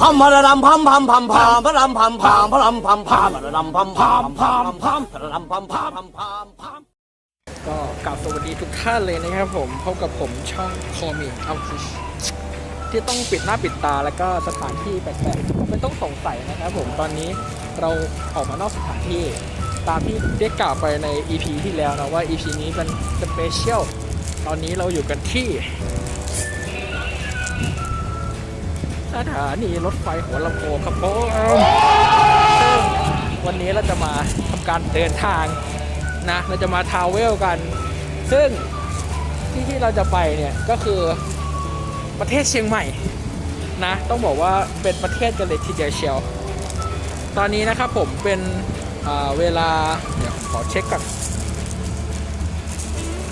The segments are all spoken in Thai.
พัมพะระดำพัมพัมพัมพามพะรำพัมพามพะรำพัมพามพระดำพัมพามพามพามพระดำพัมพามพามพามพามก็กราบสวัสดีทุกท่านเลยนะครับผมพบกับผมช่องคอมิเอาฟิชที่ต้องปิดหน้าปิดตาแล้วก็สถานที่แปลกๆไม่ต้องสงสัยนะครับผมตอนนี้เราออกมานอกสถานที่ตามที่ได้กล่าวไปใน EP ที่แล้วนะว่า EP นี้เป็นสเปเชียลตอนนี้เราอยู่กันที่ สถานีรถไฟหัวลำโพงครับผมซึ่งวันนี้เราจะมาทำการเดินทางนะเราจะมาทาวเวลกัน ซึ่งที่ที่เราจะไปเนี่ยก็คือประเทศเชียงใหม่นะต้องบอกว่าเป็นประเทศกันเลยทีเดียวเชียว ตอนนี้นะครับผมเป็นเวลาเดี๋ยวผมขอเช็คก่อน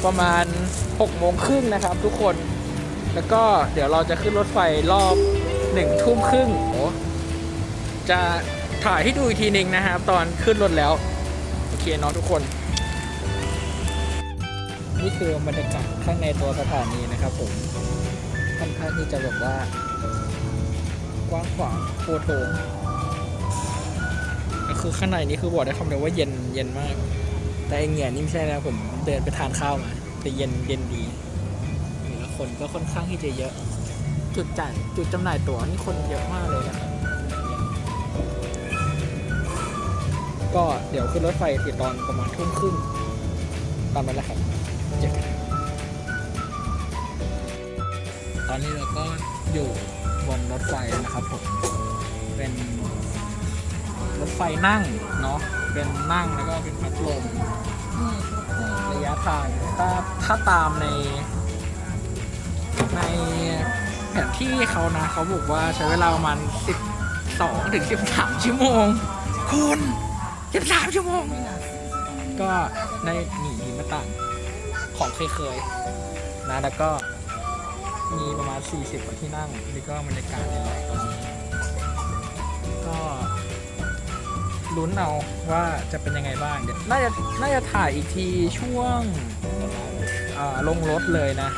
ประมาณ6โมงครึ่งนะครับทุกคน แล้วก็เดี๋ยวเราจะขึ้นรถไฟรอบ หนึ่งทุ่มครึ่งโอ้จะถ่ายให้ดูอีกทีหนึ่งนะครับตอนขึ้นรถแล้ว โอเคเนาะทุกคน นี่คือบรรยากาศข้างในตัวสถานีนะครับผมค่อนข้างที่จะแบบว่ากว้างขวางโคโถงก็คือข้างในนี้คือบอกได้คำเดียวว่าเย็นเย็นมาก แต่ไอเหงียนี่ไม่ใช่นะผมเดินไปทานข้าวมาแต่เย็นเย็นดีแล้วคนก็ค่อนข้างที่จะเยอะ จุดจ่ายจุดจำหน่ายตั๋วนี่คนเยอะมากเลยนะครับก็เดี๋ยวขึ้นรถไฟติดตอนประมาณทุ่มครึ่งตามนั้นแหละครับเจอกันตอนนี้เราก็อยู่บนรถไฟนะครับผมเป็นรถไฟนั่งเนาะเป็นนั่งแล้วก็เป็นพัดลมระยะทางถ้าถ้าตามในใน ผนที่เขานะเขาบอกว่าใช้เวลาประมาณ12ถึง13 ชั่วโมง คุณ 13 ชั่วโมง ก็ในหนีหน้าต่างของเคยๆนะแล้วก็มีประมาณ 40 กว่าที่นั่งนี่ก็บรรยากาศในรถตอนนี้ก็ลุ้นเอาว่าจะเป็นยังไงบ้างเดี๋ยวน่าจะน่าจะถ่ายอีกทีช่วงลงรถเลยนะ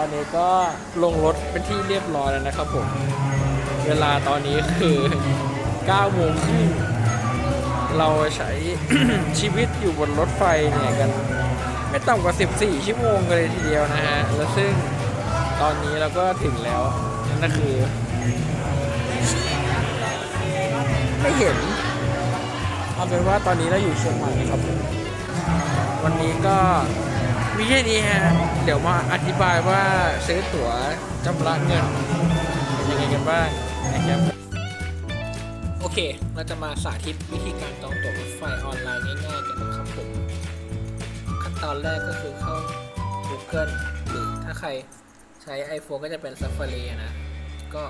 ตอนนี้ก็ลงรถเป็นที่เรียบร้อยแล้วนะครับผม เวลาตอนนี้คือ9โมงครึ่งเราใช้ ชีวิตอยู่บนรถไฟเนี่ยกัน ไม่ต่ำกว่า 14 ชั่วโมงกันเลยทีเดียวนะฮะ แล้วซึ่งตอนนี้เราก็ถึงแล้วนั่นก็คือ ไม่เห็นเอาเป็นว่าตอนนี้เราอยู่เชียงใหม่ครับผมวันนี้ก็ มีแค่นี้ฮะ เดี๋ยวมาอธิบายว่าซื้อตั๋วจำระเงินเป็นยังไงกันบ้างนะครับโอเค เราจะมาสาธิตวิธีการจองตั๋วรถไฟออนไลน์ง่ายๆกันนะครับผมขั้นตอนแรกก็คือเข้า Google หรือถ้าใครใช้ iPhone ก็จะเป็น Safari นะ ก็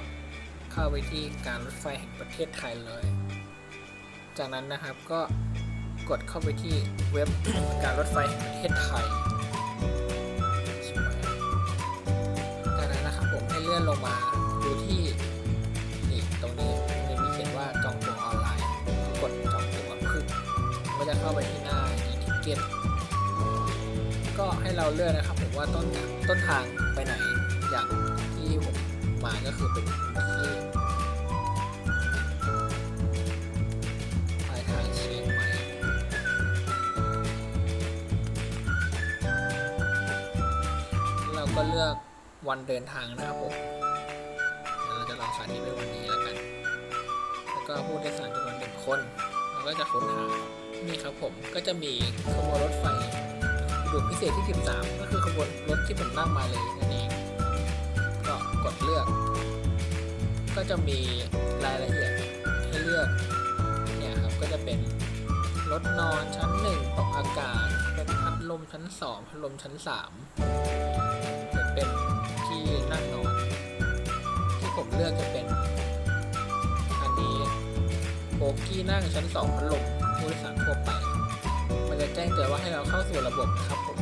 เข้าไปที่การรถไฟแห่งประเทศไทยเลย จากนั้นนะครับก็กดเข้าไปที่เว็บการรถไฟแห่งประเทศไทย ลงมาดูที่นี่ตรงนี้มันมีเขียนว่าจองตั๋วออนไลน์กดจองตั๋วพึ่งก็จะเข้าไปที่หน้า e-ticket ก็ให้เราเลือกนะครับผมว่าต้นต้นทางไปไหนอย่างที่ผมมาก็คือเป็นที่ปลายทางเชียงใหม่เราก็เลือก วันเดินทางนะครับผมเราจะลองสาธิตในวันนี้แล้วกัน แล้วก็ผู้โดยสารจำนวนหนึ่งคนเราก็จะค้นหา นี่ครับผม ก็จะมีขบวนรถไฟดูพิเศษที่ 13 ก็คือขบวนรถที่ผมนั่งมาเลยนั่นเองก็กดเลือก ก็จะมีรายละเอียดให้เลือก เนี่ยครับ ก็จะเป็นรถนอนชั้น 1 ตกอากาศเป็นพัดลมชั้น 2 พัดลมชั้น 3 เลือกจะเป็น อันนี้โบกี้นั่งชั้น2พัดลมผู้โดยสารทั่วไป มันจะแจ้งเตือนว่าให้เราเข้าสู่ระบบครับผม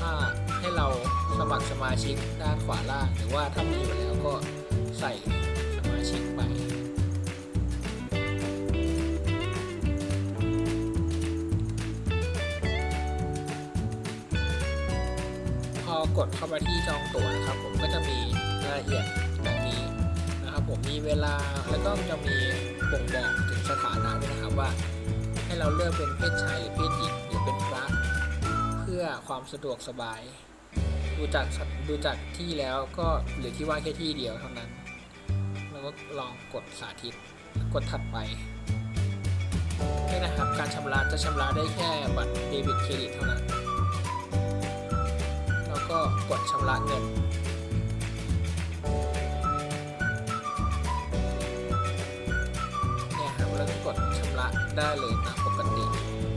ถ้าให้เราสมัครสมาชิกด้านขวาล่าง หรือว่าถ้ามีอยู่แล้วก็ใส่สมาชิกไปพอกดเข้าไปที่จองตั๋วนะครับ ผมก็จะมีรายละเอียด มมีเวลาแล้วก็จะมีบ่งบอกถึงสถานะด้วยนะครับว่า ให้เราเลือกเป็นเพศชายหรือเพศหญิงหรือเป็นพระ เพื่อความสะดวกสบาย ดูจากดูจากที่แล้วก็หลือที่ว่างแค่ที่เดียวเท่านั้นเราก็ลองกดสาธิตกดถัดไปนี่นะครับการชำระจะชำระได้แค่บัตรเดบิตเครดิตเท่านั้น แล้วก็กดชำระเงิน ได้เลยตามปกติ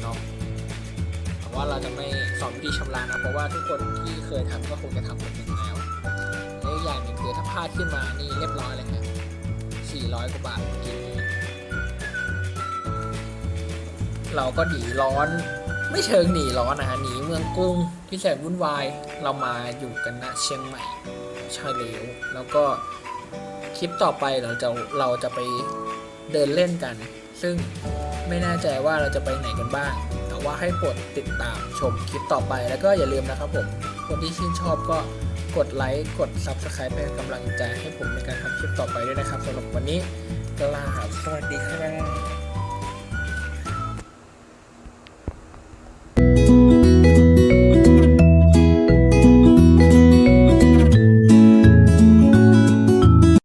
เนาะแต่ว่าเราจะไม่สอนวิธีชำระนะ เพราะว่าทุกคนที่เคยทำก็คงจะทำกันเป็นแล้วและอีกอย่างหนึ่งคือถ้าพลาดขึ้นมานี่เรียบร้อยเลยครับ400 กว่าบาทเมื่อกี้นี้เราก็หนีร้อน ไม่เชิงหนีร้อนนะฮะหนีเมืองกรุงที่แสนวุ่นวายเรามาอยู่กันณเชียงใหม่ใช่แล้วแล้วก็คลิปต่อไปเราจะเราจะไปเดินเล่นกัน ซึ่ง ไม่แน่ใจว่าเราจะไปไหนกันบ้าง แต่ว่าให้กดติดตามชมคลิปต่อไปแล้วก็อย่าลืมนะครับผมคนที่ชื่นชอบก็กดไลค์กด Subscribe เป็นกำลังใจให้ผมในการทำคลิปต่อไปด้วยนะครับสำหรับวันนี้กลาสวัสดีครับ